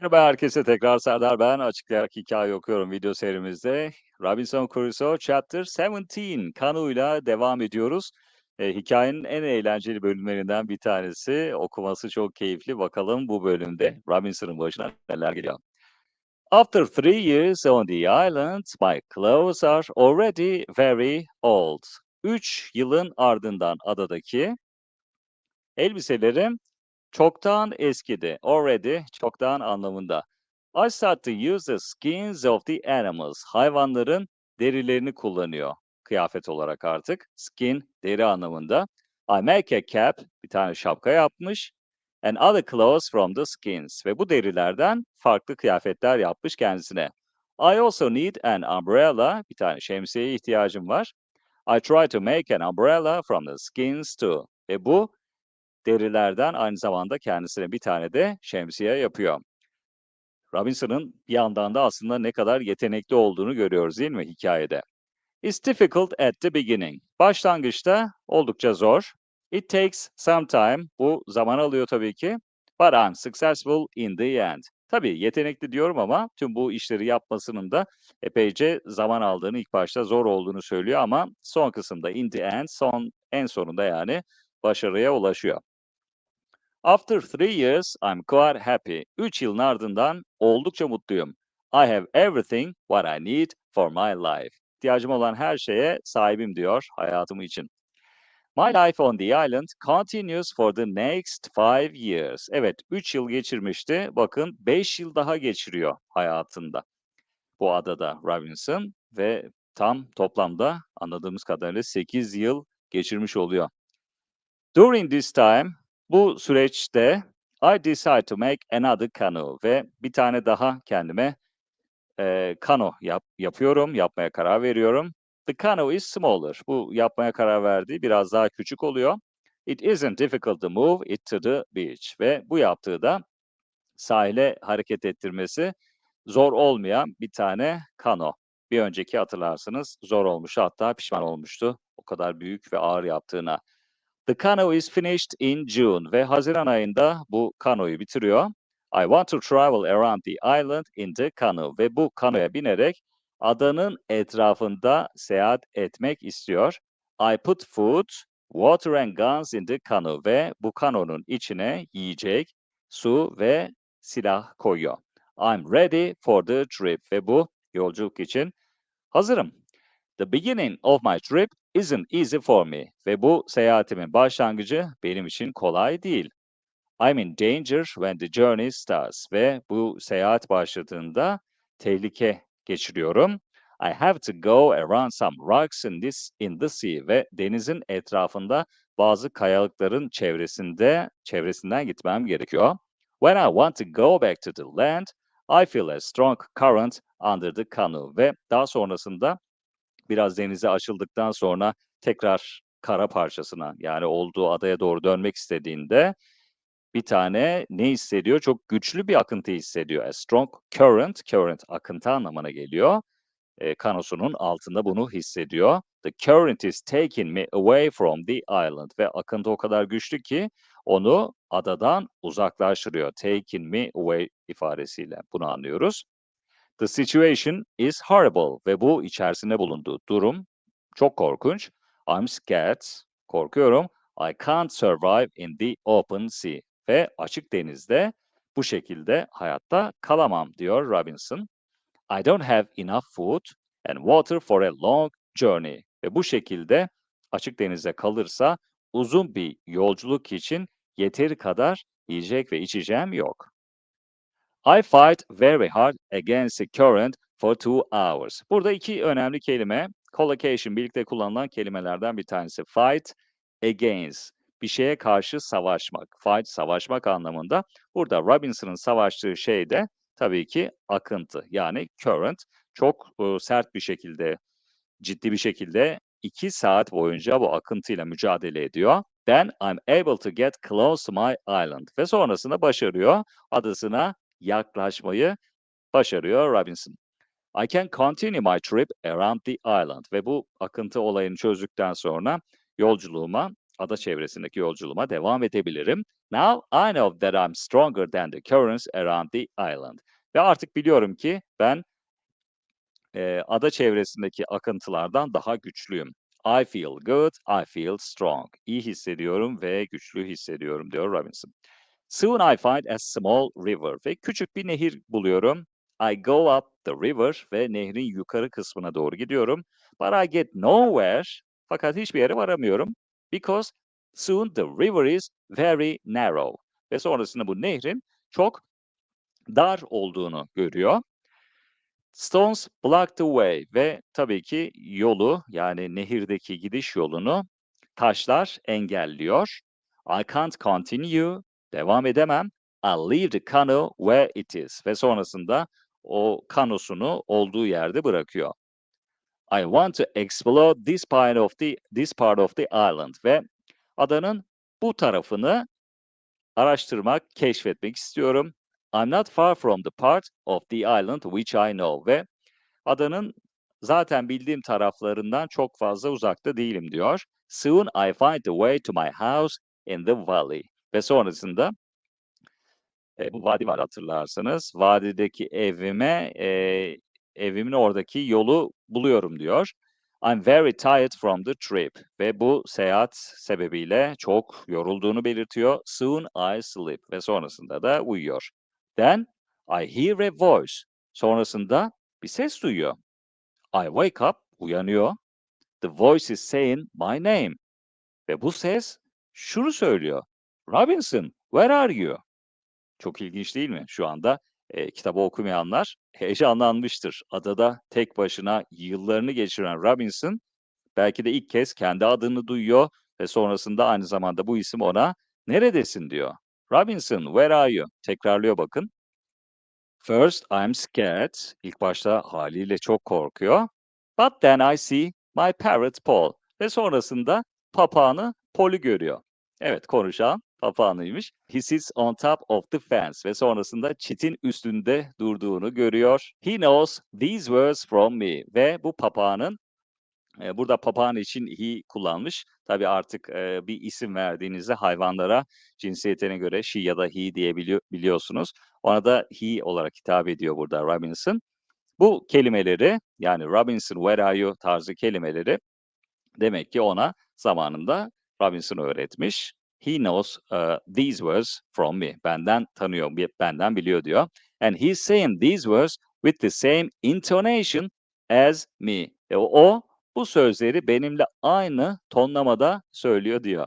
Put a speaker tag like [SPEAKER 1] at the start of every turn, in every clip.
[SPEAKER 1] Merhaba herkese tekrar Serdar ben. Açıklayarak hikaye okuyorum video serimizde. Robinson Crusoe Chapter 17 kanuyla devam ediyoruz. Eee, hikâyenin en eğlenceli bölümlerinden bir tanesi. Okuması çok keyifli. Bakalım bu bölümde Robinson'ın başına neler geliyor. After three years on the island, my clothes are already very old. 3 yılın ardından adadaki elbiselerim çoktan eskidi. Already, çoktan anlamında. I start to use the skins of the animals. Hayvanların derilerini kullanıyor kıyafet olarak artık. Skin, deri anlamında. I make a cap, bir tane şapka yapmış. And other clothes from the skins. Ve bu derilerden farklı kıyafetler yapmış kendisine. I also need an umbrella, bir tane şemsiyeye ihtiyacım var. I try to make an umbrella from the skins too. Ve bu derilerden aynı zamanda kendisine bir tane de şemsiye yapıyor. Robinson'ın bir yandan da aslında ne kadar yetenekli olduğunu görüyoruz değil mi hikayede? It's difficult at the beginning. Başlangıçta oldukça zor. It takes some time. Bu zaman alıyor tabii ki. But I'm successful in the end. Tabii yetenekli diyorum ama tüm bu işleri yapmasının da epeyce zaman aldığını, ilk başta zor olduğunu söylüyor ama son kısımda in the end, son en sonunda yani başarıya ulaşıyor. After three years, I'm quite happy. 3 yılın ardından oldukça mutluyum. I have everything what I need for my life. İhtiyacım olan her şeye sahibim diyor hayatım için. My life on the island continues for the next five years. Evet, 3 yıl geçirmişti. Bakın 5 yıl daha geçiriyor hayatında. Bu adada Robinson ve tam toplamda anladığımız kadarıyla 8 yıl geçirmiş oluyor. During this time, bu süreçte I decide to make another canoe ve bir tane daha kendime eee, kano yap, yapıyorum, yapmaya karar veriyorum. The canoe is smaller. Bu yapmaya karar verdiği biraz daha küçük oluyor. It isn't difficult to move it to the beach ve bu yaptığı da sahile hareket ettirmesi zor olmayan bir tane kano. Bir önceki hatırlarsınız zor olmuştu hatta pişman olmuştu o kadar büyük ve ağır yaptığına. The canoe is finished in June ve Haziran ayında bu kanoyu bitiriyor. I want to travel around the island in the canoe ve bu kanoya binerek adanın etrafında seyahat etmek istiyor. I put food, water and guns in the canoe ve bu kanonun içine yiyecek, su ve silah koyuyor. I'm ready for the trip ve bu yolculuk için hazırım. The beginning of my trip isn't easy for me ve bu seyahatimin başlangıcı benim için kolay değil. I'm in danger when the journey starts ve bu seyahat başladığında tehlike geçiriyorum. I have to go around some rocks in this in the sea ve denizin etrafında bazı kayalıkların çevresinde çevresinden gitmem gerekiyor. When I want to go back to the land, I feel a strong current under the canoe ve daha sonrasında biraz denize açıldıktan sonra tekrar kara parçasına yani olduğu adaya doğru dönmek istediğinde bir tane ne hissediyor? Çok güçlü bir akıntı hissediyor. A strong current, current akıntı anlamına geliyor. E, kanosunun altında bunu hissediyor. The current is taking me away from the island ve akıntı o kadar güçlü ki onu adadan uzaklaştırıyor. Taking me away ifadesiyle bunu anlıyoruz. The situation is horrible ve bu içerisinde bulunduğu durum çok korkunç. I'm scared, korkuyorum. I can't survive in the open sea ve açık denizde bu şekilde hayatta kalamam diyor Robinson. I don't have enough food and water for a long journey ve bu şekilde açık denizde kalırsa uzun bir yolculuk için yeteri kadar yiyecek ve içeceğim yok. I fight very hard against the current for two hours. Burada iki önemli kelime, collocation birlikte kullanılan kelimelerden bir tanesi. Fight against, bir şeye karşı savaşmak. Fight, savaşmak anlamında. Burada Robinson'ın savaştığı şey de tabii ki akıntı. Yani current çok e, sert bir şekilde, ciddi bir şekilde iki saat boyunca bu akıntıyla mücadele ediyor. Then I'm able to get close to my island. Ve sonrasında başarıyor adasına yaklaşmayı başarıyor Robinson. I can continue my trip around the island ve bu akıntı olayını çözdükten sonra yolculuğuma ada çevresindeki yolculuğuma devam edebilirim. Now I know that I'm stronger than the currents around the island. Ve artık biliyorum ki ben eee, ada çevresindeki akıntılardan daha güçlüyüm. I feel good, I feel strong. İyi hissediyorum ve güçlü hissediyorum diyor Robinson. Soon I find a small river ve küçük bir nehir buluyorum. I go up the river ve nehrin yukarı kısmına doğru gidiyorum. But I get nowhere. Fakat hiçbir yere varamıyorum. Because soon the river is very narrow. Ve sonrasında bu nehrin çok dar olduğunu görüyor. Stones block the way ve tabii ki yolu yani nehirdeki gidiş yolunu taşlar engelliyor. I can't continue, devam edemem. I'll leave the canoe where it is ve sonrasında o kanosunu olduğu yerde bırakıyor. I want to explore this part of the this part of the island ve adanın bu tarafını araştırmak, keşfetmek istiyorum. I'm not far from the part of the island which I know ve adanın zaten bildiğim taraflarından çok fazla uzakta değilim diyor. Soon I find the way to my house in the valley. Ve sonrasında e, bu vadi var hatırlarsanız. Vadideki evime, e, evimin oradaki yolu buluyorum diyor. I'm very tired from the trip. Ve bu seyahat sebebiyle çok yorulduğunu belirtiyor. Soon I sleep. Ve sonrasında da uyuyor. Then I hear a voice. Sonrasında bir ses duyuyor. I wake up, uyanıyor. The voice is saying my name. Ve bu ses şunu söylüyor. Robinson, where are you? Çok ilginç değil mi? Şu anda e, kitabı okumayanlar heyecanlanmıştır. Adada tek başına yıllarını geçiren Robinson belki de ilk kez kendi adını duyuyor ve sonrasında aynı zamanda bu isim ona neredesin diyor. Robinson, where are you? Tekrarlıyor bakın. First, I'm scared. İlk başta haliyle çok korkuyor. But then I see my parrot Paul. Ve sonrasında papağanı Paul'ü görüyor. Evet, konuşan papağanıymış. He sits on top of the fence. Ve sonrasında çitin üstünde durduğunu görüyor. He knows these words from me. Ve bu papağanın Eee, burada papağan için he kullanmış. Tabii artık, eee, bir isim verdiğinizde hayvanlara cinsiyetine göre she ya da he diyebiliyor biliyorsunuz. Ona da he olarak hitap ediyor burada Robinson. Bu kelimeleri, yani Robinson, where are you tarzı kelimeleri demek ki ona zamanında Robinson öğretmiş. He knows, eee, these words from me. Benden tanıyor, benden biliyor diyor. And he's saying these words with the same intonation as me. E, o bu sözleri benimle aynı tonlamada söylüyor diyor.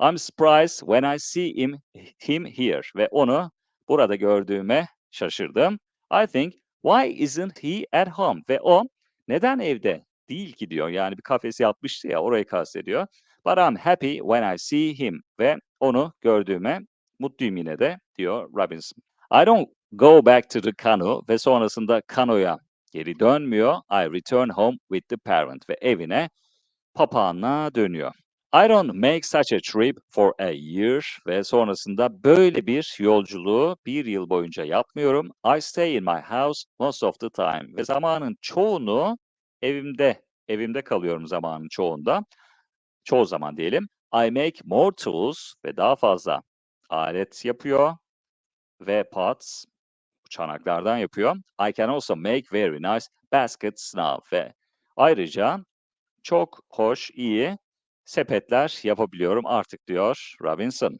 [SPEAKER 1] I'm surprised when I see him him here ve onu burada gördüğüme şaşırdım. I think why isn't he at home? Ve o neden evde değil ki diyor. Yani bir kafes yapmıştı ya orayı kastediyor. But I'm happy when I see him ve onu gördüğüme mutluyum yine de diyor Robinson. I don't go back to the canoe ve sonrasında kanoya geri dönmüyor. I return home with the parent ve evine papağanla dönüyor. I don't make such a trip for a year ve sonrasında böyle bir yolculuğu bir yıl boyunca yapmıyorum. I stay in my house most of the time ve zamanın çoğunu evimde, evimde kalıyorum zamanın çoğunda. Çoğu zaman diyelim. I make more tools ve daha fazla alet yapıyor ve pots çanaklardan yapıyor. I can also make very nice baskets now ve ayrıca çok hoş, iyi sepetler yapabiliyorum artık diyor Robinson.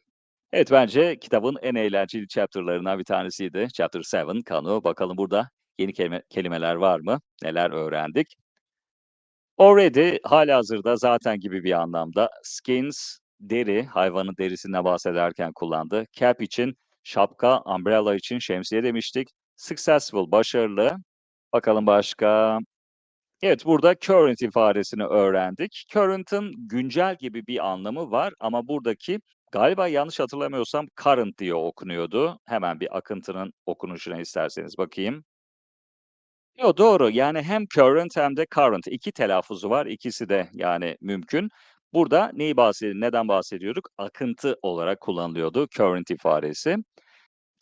[SPEAKER 1] Evet bence kitabın en eğlenceli chapter'larından bir tanesiydi. Chapter 7 Kanu. Bakalım burada yeni kelime, kelimeler var mı? Neler öğrendik? Already halihazırda zaten gibi bir anlamda. Skins, deri, hayvanın derisinden bahsederken kullandı. Cap için şapka, umbrella için şemsiye demiştik. Successful, başarılı. Bakalım başka. Evet, burada current ifadesini öğrendik. Current'ın güncel gibi bir anlamı var ama buradaki galiba yanlış hatırlamıyorsam current diye okunuyordu. Hemen bir akıntının okunuşuna isterseniz bakayım. Yo, doğru. Yani hem current hem de current. 2 telaffuzu var. İkisi de yani mümkün. Burada neyi bahsedi neden bahsediyorduk? Akıntı olarak kullanılıyordu current ifadesi.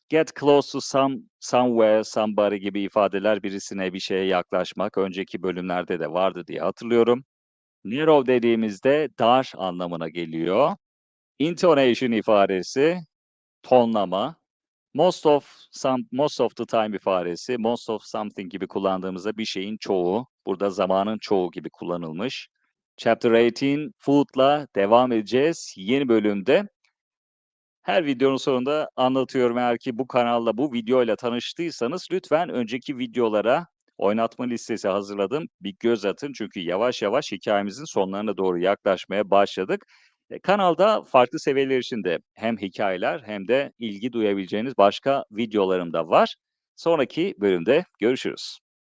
[SPEAKER 1] Get close to some, somewhere, somebody gibi ifadeler birisine, bir şeye yaklaşmak önceki bölümlerde de vardı diye hatırlıyorum. Narrow dediğimizde dar anlamına geliyor. Intonation ifadesi tonlama. Most of some most of the time ifadesi most of something gibi kullandığımızda bir şeyin çoğu, burada zamanın çoğu gibi kullanılmış. Chapter 18 food'la devam edeceğiz yeni bölümde. Her videonun sonunda anlatıyorum eğer ki bu kanalda bu videoyla tanıştıysanız lütfen önceki videolara oynatma listesi hazırladım. Bir göz atın çünkü yavaş yavaş hikayemizin sonlarına doğru yaklaşmaya başladık. E, kanalda farklı seviyeler için de hem hikayeler hem de ilgi duyabileceğiniz başka videolarım da var. Sonraki bölümde görüşürüz.